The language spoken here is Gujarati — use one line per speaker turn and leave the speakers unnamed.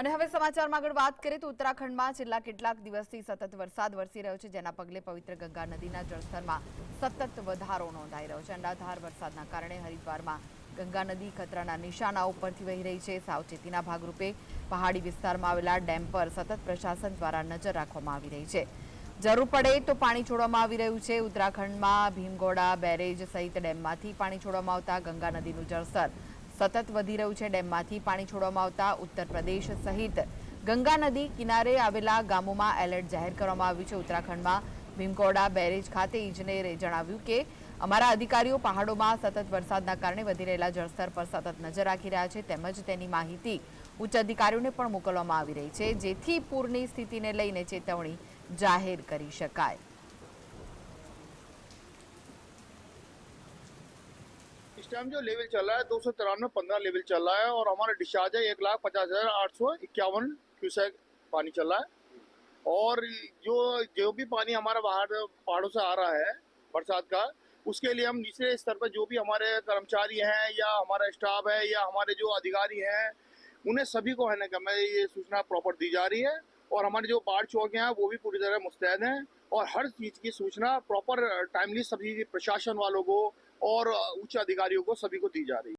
અને હવે સમાચારમાં આગળ વાત કરીએ તો ઉત્તરાખંડમાં છેલ્લા કેટલાક દિવસથી સતત વરસાદ વરસી રહ્યો છે, જેના પગલે પવિત્ર ગંગા નદીના જળસ્તરમાં સતત વધારો નોંધાઈ રહ્યો છે. અંડાધાર વરસાદના કારણે હરિદ્વારમાં ગંગા નદી ખતરાના નિશાના ઉપરથી વહી રહી છે. સાવચેતીના ભાગરૂપે પહાડી વિસ્તારમાં આવેલા ડેમ પર સતત પ્રશાસન દ્વારા નજર રાખવામાં આવી રહી છે. જરૂર પડે તો પાણી છોડવામાં આવી રહ્યું છે. ઉત્તરાખંડમાં ભીમગોડા, બેરેજ સહિત ડેમમાંથી પાણી છોડવામાં આવતા ગંગા નદીનું જળસ્તર સતત વધી રહ્યું છે ડેમમાંથી પાણી છોડવામાં આવતા ઉત્તર પ્રદેશ સહિત ગંગા નદી કિનારે આવેલા ગામોમાં એલર્ટ જાહેર કરવામાં આવ્યું છે. ઉત્તરાખંડમાં ભીમકોડા બેરેજ ખાતે ઇજનેરે જણાવ્યું કે અમારા અધિકારીઓ પહાડોમાં સતત વરસાદના કારણે વધી રહેલા જળસ્તર પર સતત નજર રાખી રહ્યા છે તેમજ તેની માહિતી ઉચ્ચ અધિકારીઓને પણ મોકલવામાં આવી રહી છે જેથી પૂરની સ્થિતિને લઈને ચેતવણી જાહેર કરી શકાય.
इस टाइम जो लेवल चल रहा है, दो सौ तिरानवे पंद्रह लेवल चल रहा है और हमारा डिस्चार्ज है एक लाख पचास हज़ार आठ सौ इक्यावन क्यूसेक पानी चल रहा है। और जो जो भी पानी हमारा बाहर पहाड़ों से आ रहा है, बरसात का, उसके लिए हम निचले स्तर पर जो भी हमारे कर्मचारी हैं या हमारा स्टाफ है या हमारे जो अधिकारी हैं, उन्हें सभी को है ना हमें ये सूचना प्रॉपर दी जा रही है। और हमारे जो बाढ़ चौके हैं वो भी पूरी तरह मुस्तैद हैं और हर चीज़ की सूचना प्रॉपर टाइमली सभी प्रशासन वालों को और उच्च अधिकारियों को सभी को दी जा रही है